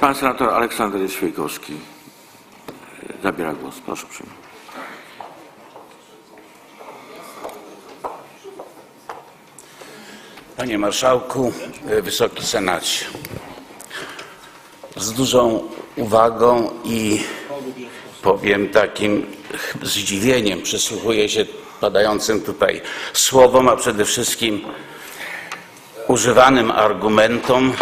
Pan senator Aleksander Świejkowski zabiera głos. Proszę uprzejmie. Panie Marszałku, Wysoki Senacie. Z dużą uwagą i powiem takim zdziwieniem przysłuchuję się padającym tutaj słowom, a przede wszystkim używanym argumentom,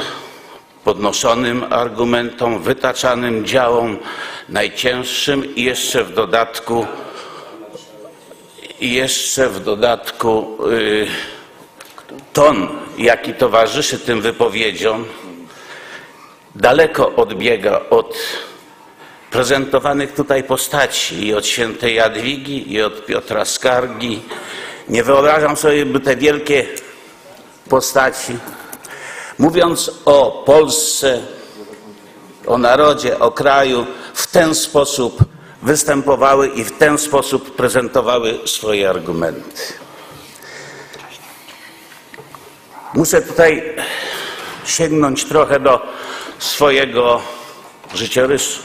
podnoszonym argumentom, wytaczanym działom najcięższym i jeszcze w dodatku jeszcze w dodatku yy, ton, jaki towarzyszy tym wypowiedziom, daleko odbiega od prezentowanych tutaj postaci i od świętej Jadwigi, i od Piotra Skargi. Nie wyobrażam sobie, by te wielkie postaci, mówiąc o Polsce, o narodzie, o kraju, w ten sposób występowały i w ten sposób prezentowały swoje argumenty. Muszę tutaj sięgnąć trochę do swojego życiorysu.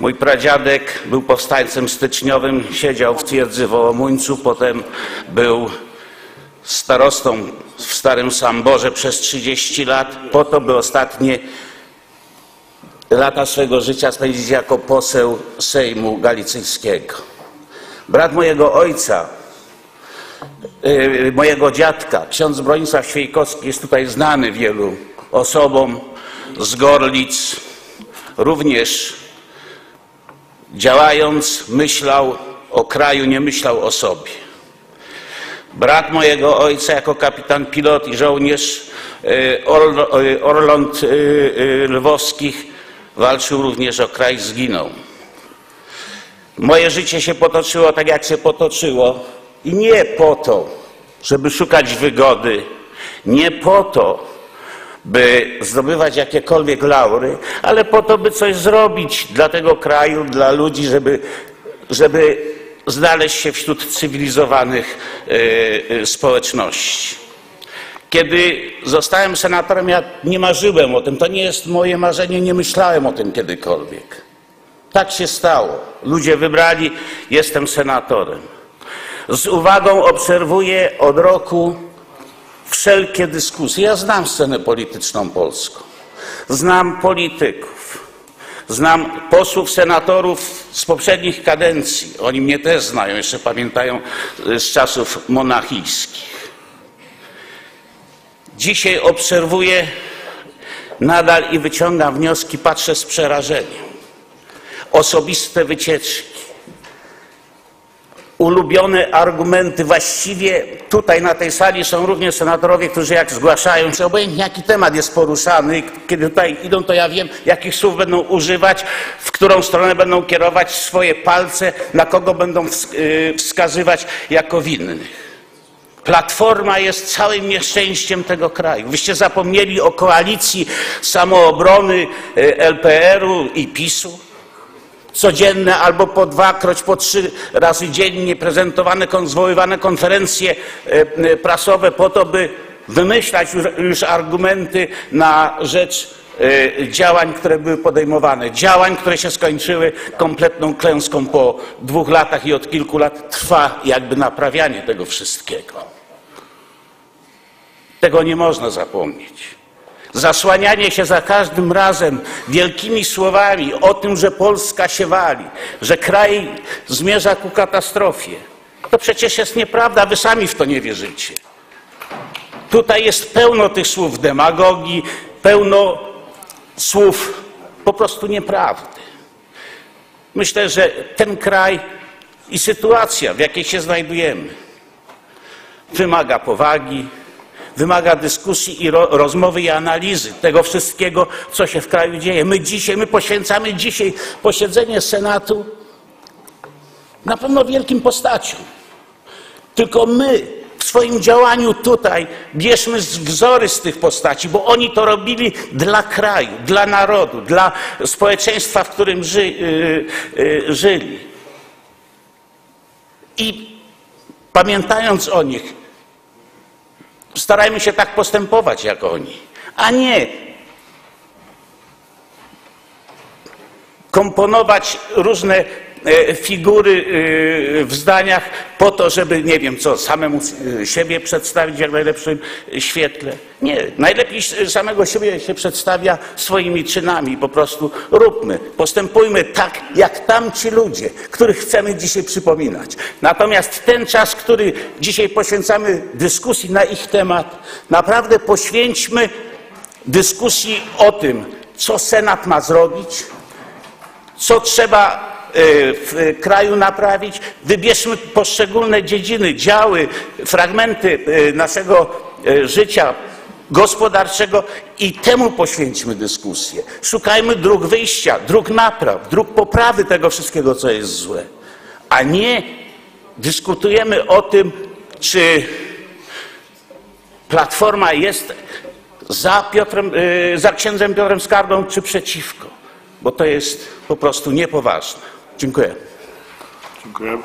Mój pradziadek był powstańcem styczniowym, siedział w twierdzy Wołomuńcu, potem był starostą w Starym Samborze przez 30 lat, po to, by ostatnie lata swego życia spędzić jako poseł Sejmu Galicyjskiego. Brat mojego ojca, yy, mojego dziadka, ksiądz Bronisław Świejkowski, jest tutaj znany wielu osobom z Gorlic, również działając myślał o kraju, nie myślał o sobie. Brat mojego ojca jako kapitan pilot i żołnierz Orląt Lwowskich walczył również o kraj, zginął. Moje życie się potoczyło tak, jak się potoczyło i nie po to, żeby szukać wygody, nie po to, by zdobywać jakiekolwiek laury, ale po to, by coś zrobić dla tego kraju, dla ludzi, żeby, żeby znaleźć się wśród cywilizowanych yy, społeczności. Kiedy zostałem senatorem, ja nie marzyłem o tym. To nie jest moje marzenie, nie myślałem o tym kiedykolwiek. Tak się stało. Ludzie wybrali, jestem senatorem. Z uwagą obserwuję od roku wszelkie dyskusje. Ja znam scenę polityczną polską. Znam polityków. Znam posłów, senatorów z poprzednich kadencji. Oni mnie też znają, jeszcze pamiętają z czasów monachijskich. Dzisiaj obserwuję nadal i wyciągam wnioski, patrzę z przerażeniem. Osobiste wycieczki, ulubione argumenty. Właściwie tutaj na tej sali są również senatorowie, którzy jak zgłaszają się, obojętnie jaki temat jest poruszany, kiedy tutaj idą, to ja wiem, jakich słów będą używać, w którą stronę będą kierować swoje palce, na kogo będą wskazywać jako winnych. Platforma jest całym nieszczęściem tego kraju. Wyście zapomnieli o koalicji samoobrony LPR-u i PiSu? Codzienne albo po dwakroć, po trzy razy dziennie prezentowane, zwoływane konferencje prasowe po to, by wymyślać już argumenty na rzecz działań, które były podejmowane. Działań, które się skończyły kompletną klęską po dwóch latach i od kilku lat trwa jakby naprawianie tego wszystkiego. Tego nie można zapomnieć. Zasłanianie się za każdym razem wielkimi słowami o tym, że Polska się wali, że kraj zmierza ku katastrofie. To przecież jest nieprawda, wy sami w to nie wierzycie. Tutaj jest pełno tych słów demagogii, pełno słów po prostu nieprawdy. Myślę, że ten kraj i sytuacja, w jakiej się znajdujemy, wymaga powagi, wymaga dyskusji i ro, rozmowy i analizy tego wszystkiego, co się w kraju dzieje. My dzisiaj, my poświęcamy dzisiaj posiedzenie Senatu na pewno wielkim postaciom. Tylko my w swoim działaniu tutaj bierzmy wzory z tych postaci, bo oni to robili dla kraju, dla narodu, dla społeczeństwa, w którym ży, yy, yy, żyli. I pamiętając o nich, Starajmy się tak postępować jak oni, a nie komponować różne figury e, w zdaniach po to, żeby, nie wiem co, samemu e, siebie przedstawić w jak najlepszym świetle. Nie, najlepiej samego siebie się przedstawia swoimi czynami. Po prostu róbmy, postępujmy tak, jak tamci ludzie, których chcemy dzisiaj przypominać. Natomiast ten czas, który dzisiaj poświęcamy dyskusji na ich temat, naprawdę poświęćmy dyskusji o tym, co Senat ma zrobić, co trzeba e, w kraju naprawić. Wybierzmy poszczególne dziedziny, działy, fragmenty e, naszego e, życia gospodarczego i temu poświęćmy dyskusję. Szukajmy dróg wyjścia, dróg napraw, dróg poprawy tego wszystkiego, co jest złe, a nie dyskutujemy o tym, czy Platforma jest za, Piotrem, y, za księdzem Piotrem Skarbą, czy przeciwko, bo to jest po prostu niepoważne. Dziękuję. Dziękuję.